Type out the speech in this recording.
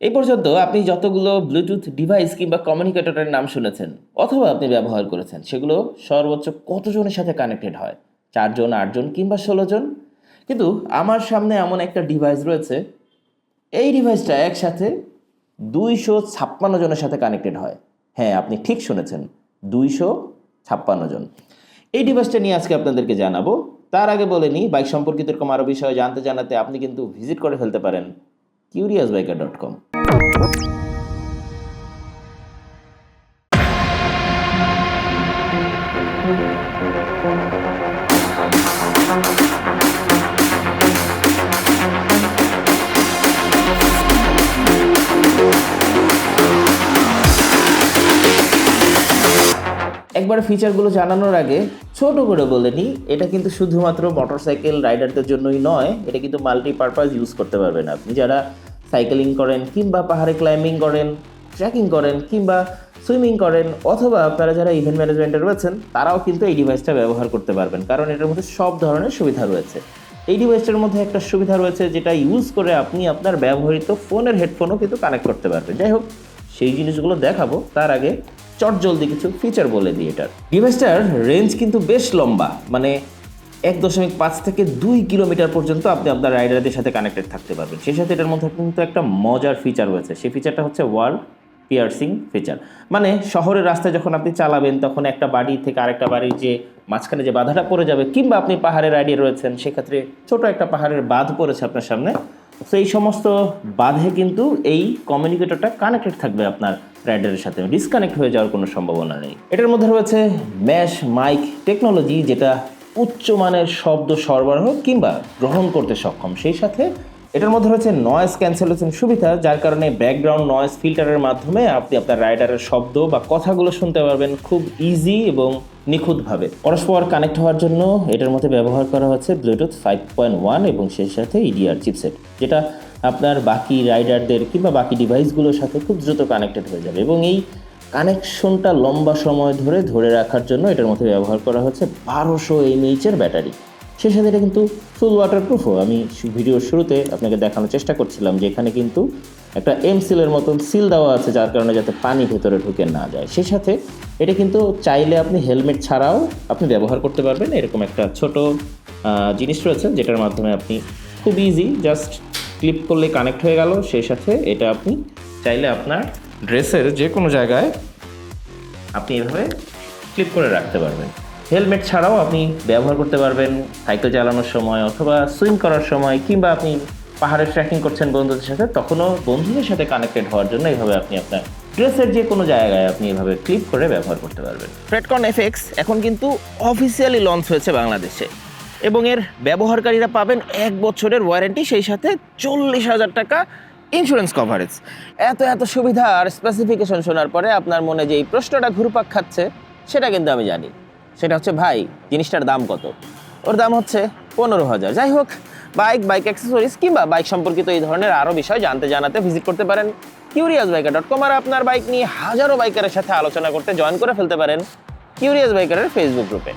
এই পর্যন্ত আপনি যতগুলো ব্লুটুথ ডিভাইস কিংবা কমিউনিকেটরের নাম শুনেছেন, অথবা আপনি ব্যবহার করেছেন, সেগুলো সর্বোচ্চ কতজনের সাথে কানেক্টেড হয়? চারজন, আটজন কিংবা ষোলো জন? কিন্তু আমার সামনে এমন একটা ডিভাইস রয়েছে, এই ডিভাইসটা একসাথে দুইশো ছাপ্পান্ন জনের সাথে কানেক্টেড হয়। হ্যাঁ আপনি ঠিক শুনেছেন, দুইশো ছাপ্পান্ন জন। এই ডিভাইসটা নিয়ে আজকে আপনাদেরকে জানাব। তার আগে বলে নিই বাইক সম্পর্কিত এরকম আরও বিষয়ে জানতে জানাতে আপনি কিন্তু ভিজিট করে ফেলতে পারেন কিউরিয়াস বাইকার ডট কম একবার ফিচারগুলো জানানোর আগে ছোট করে বলে নিই, এটা কিন্তু শুধুমাত্র মোটরসাইকেল রাইডারদের জন্যই নয়, এটা কিন্তু মাল্টিপারপাস ইউজ করতে পারবেন আপনি। যারা সাইকেলিং করেন কিংবা পাহাড়ে ক্লাইম্বিং করেন, ট্রেকিং করেন কিংবা সুইমিং করেন অথবা আপনারা যারা ইভেন্ট ম্যানেজমেন্টে রয়েছেন, তারাও কিন্তু এই ডিভাইসটা ব্যবহার করতে পারবেন। কারণ এটার মধ্যে সব ধরনের সুবিধা রয়েছে। এই ডিভাইসটার মধ্যে একটা সুবিধা রয়েছে যেটা ইউজ করে আপনি আপনার ব্যবহৃত ফোনের হেডফোনও কিন্তু কানেক্ট করতে পারবেন। যাই হোক, সেই জিনিসগুলো দেখাবো। তার আগে চট জলদি কিছু ফিচার বলে দিই এটার। ডিভাইসটার রেঞ্জ কিন্তু বেশ লম্বা। মানে এক দশমিক পাঁচ থেকে দুই কিলোমিটার পর্যন্ত আপনি আপনার রাইডারদের সাথে কানেক্টেড থাকতে পারবেন। সেই সাথে এটার মধ্যে কিন্তু একটা মজার ফিচার রয়েছে। সেই ফিচারটা হচ্ছে ওয়াল পিয়ার্সিং ফিচার মানে শহরের রাস্তায় যখন আপনি চালাবেন, তখন একটা বাড়ি থেকে আরেকটা বাড়ির যে মাঝখানে যে বাধাটা পড়ে যাবে, কিংবা আপনি পাহাড়ে রাইডে রয়েছেন, সেক্ষেত্রে ছোট একটা পাহাড়ের বাঁধ পড়েছে আপনার সামনে, তো এই সমস্ত বাঁধে কিন্তু এই কমিউনিকেটরটা কানেক্টেড থাকবে আপনার রাইডারের সাথে। ডিসকানেক্ট হয়ে যাওয়ার কোনো সম্ভাবনা নেই। এটার মধ্যে রয়েছে ম্যাশ মাইক টেকনোলজি যেটা উচ্চমানের শব্দ সরবরাহ কিংবা গ্রহণ করতে সক্ষম। সেই সাথে এটার মধ্যে রয়েছে নয়েজ ক্যান্সেলেশন সুবিধা, যার কারণে ব্যাকগ্রাউন্ড নয়েজ ফিল্টারের মাধ্যমে আপনি আপনার রাইডারের শব্দ বা কথাগুলো শুনতে পারবেন খুব ইজি এবং নিখুঁতভাবে। পরস্পর কানেক্ট হওয়ার জন্য এটার মধ্যে ব্যবহার করা হচ্ছে ব্লুটুথ ফাইভ পয়েন্ট ওয়ান এবং সেই সাথে ইডিআর চিপসেট যেটা আপনার বাকি রাইডারদের কিংবা বাকি ডিভাইসগুলোর সাথে খুব দ্রুত কানেক্টেড হয়ে যাবে। এবং এই কানেকশনটা লম্বা সময় ধরে ধরে রাখার জন্য এটার মধ্যে ব্যবহার করা হচ্ছে বারোশো এমএইচের ব্যাটারি। সেই সাথে এটা কিন্তু ফুল ওয়াটারপ্রুফও আমি ভিডিওর শুরুতে আপনাকে দেখানোর চেষ্টা করছিলাম যে এখানে কিন্তু একটা এম সিলের মতন সিল দেওয়া আছে, যার কারণে যাতে পানি ভেতরে ঢুকে না যায়। সেই সাথে এটা কিন্তু চাইলে আপনি হেলমেট ছাড়াও আপনি ব্যবহার করতে পারবেন। এরকম একটা ছোট জিনিস রয়েছে যেটার মাধ্যমে আপনি খুব ইজি জাস্ট ক্লিপ করলে কানেক্ট হয়ে গেল। সেই সাথে এটা আপনি চাইলে আপনার ড্রেসের যে কোনো জায়গায় আপনি এভাবে ক্লিপ করে রাখতে পারবেন। হেলমেট ছাড়াও আপনি ব্যবহার করতে পারবেন সাইকেল চালানোর সময় অথবা সুইম করার সময় কিংবা আপনি পাহাড়ে ট্রেকিং করছেন বন্ধুদের সাথে, তখনও বন্ধুদের সাথে কানেক্টেড হওয়ার জন্য এইভাবে আপনি আপনার ড্রেসের যে কোনো জায়গায় আপনি এভাবে ক্লিপ করে ব্যবহার করতে পারবেন। ফ্রেডকন এফএক্স এখন কিন্তু অফিসিয়ালি লঞ্চ হয়েছে বাংলাদেশে এবং এর ব্যবহারকারীরা পাবেন এক বছরের ওয়ারেন্টি সেই সাথে চল্লিশ হাজার টাকা ইন্স্যুরেন্স কভারেজ এত এত সুবিধা আর স্পেসিফিকেশন শোনার পরে আপনার মনে যে এই প্রশ্নটা ঘুরপাক খাচ্ছে, সেটা কিন্তু আমি জানি। সেটা হচ্ছে, ভাই, জিনিসটার দাম কত? ওর দাম হচ্ছে পনেরো হাজার। যাই হোক বাইক বাইক অ্যাক্সেসরিজ কিংবা বাইক সম্পর্কিত এই ধরনের আরও বিষয় জানতে জানাতে ভিজিট করতে পারেন কিউরিয়াস বাইকার ডট কম আর আপনার বাইক নিয়ে হাজারো বাইকারের সাথে আলোচনা করতে জয়েন করে ফেলতে পারেন কিউরিয়াস বাইকারের ফেসবুক গ্রুপে